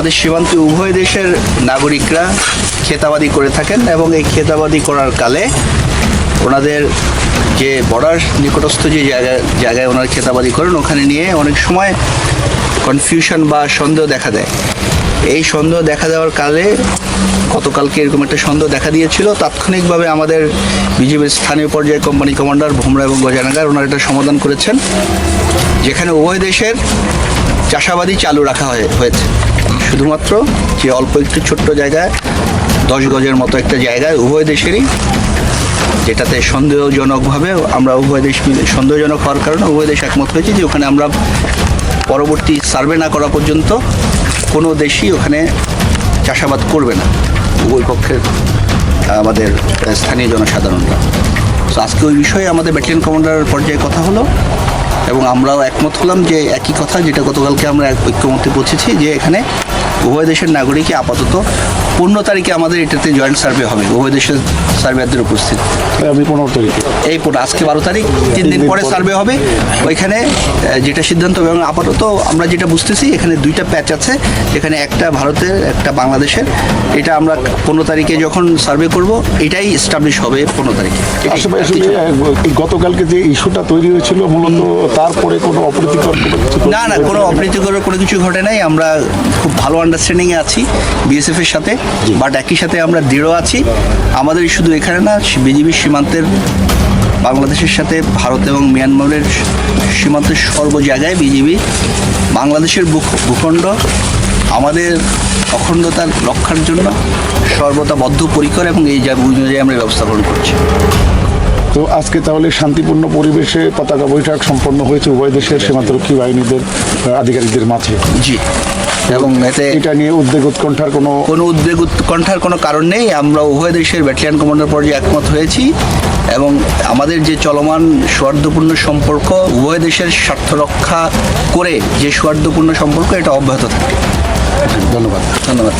আমাদের সীমান্তে উভয় দেশের নাগরিকরা খেতাবাদি করে থাকেন এবং এই খেতাবাদি করার কালে ওনাদের যে বর্ডার নিকটস্থ যে জায়গায় জায়গায় ওনারা খেতাবাদি করেন, ওখানে নিয়ে অনেক সময় কনফিউশন বা সন্দেহ দেখা দেয়। এই সন্দেহ দেখা দেওয়ার কালে গতকালকে এরকম একটা সন্দেহ দেখা দিয়েছিল। তাৎক্ষণিকভাবে আমাদের বিজেপির স্থানীয় পর্যায়ে কোম্পানি কমান্ডার ভোমরা এবং গজানাগার ওনারা এটা সমাধান করেছেন, যেখানে উভয় দেশের চাষাবাদই চালু রাখা হয়ে হয়েছে। শুধুমাত্র যে অল্প একটু ছোট্ট জায়গায়, দশ গজের মতো একটা জায়গায় উভয় দেশেরই, যেটাতে সন্দেহজনকভাবে আমরা উভয় দেশ মিলে, সন্দেহজনক হওয়ার কারণে উভয় দেশ একমত হয়েছে যে ওখানে আমরা পরবর্তী সার্ভে না করা পর্যন্ত কোনো দেশই ওখানে চাষাবাদ করবে না। উভয় পক্ষের, আমাদের স্থানীয় জনসাধারণরা তো আজকে ওই বিষয়ে আমাদের ব্যাটালিয়ন কমান্ডার পর্যায়ে কথা হলো এবং আমরাও একমত হলাম যে একই কথা যেটা গতকালকে আমরা এক ঐক্যমত্যে পৌঁছেছি যে এখানে উভয় দেশের নাগরিকই আপাতত পনেরো তারিখে আমাদের এটাতে জয়েন্ট সার্ভে হবে উভয় দেশের সার্ভেয়ারদের উপস্থিত। আমি পনেরো তারিখে। এই আজকে বারো তারিখ তিন দিন পরে সার্ভে হবে। ওইখানে যেটা সিদ্ধান্ত হবে এবং আপাতত আমরা যেটা বুঝতেছি এখানে দুইটা প্যাচ আছে। এখানে একটা ভারতের একটা বাংলাদেশের। এটা আমরা পনেরো তারিখে যখন সার্ভে করব এটাই এস্টাবলিশ হবে পনেরো তারিখে। এই গতকালকে যে ইস্যুটা তৈরি হয়েছিল মূলত তারপরে কোনো অপ্রীতিকর না না কোনো অপ্রীতিকর কোনো কিছু ঘটে নাই। আমরা খুব ভালো আন্ডারস্ট্যান্ডিংয়ে আছি বিএসএফ এর সাথে বাট একই সাথে আমরা দৃঢ় আছি। আমাদের শুধু এখানে না বিজিবির সীমান্তের বাংলাদেশের সাথে ভারত এবং মিয়ানমারের সীমান্তের সর্ব জায়গায় বিজিবি বাংলাদেশের ভূখণ্ড আমাদের অখণ্ডতার রক্ষার জন্য সর্বদা বদ্ধপরিকর এবং এই অনুযায়ী আমরা ব্যবস্থা গ্রহণ করছি। তো আজকে তাহলে শান্তিপূর্ণ পরিবেশে পতাকা বৈঠক সম্পন্ন হয়েছে উভয় দেশের সীমান্তরক্ষী বাহিনীদের আধিকারিকদের মাঝে। জি। এবং এতে এটা নিয়ে উদ্বেগ উৎকণ্ঠার কোনো কোনো উদ্বেগ উৎকণ্ঠার কোনো কারণ নেই। আমরা উভয় দেশের ব্যাটালিয়ান কমান্ডার পর্যায়ে একমত হয়েছি এবং আমাদের যে চলমান সৌহার্দ্যপূর্ণ সম্পর্ক উভয় দেশের স্বার্থ রক্ষা করে যে সৌহার্দ্যপূর্ণ সম্পর্ক এটা অব্যাহত থাকে। ধন্যবাদ। ধন্যবাদ।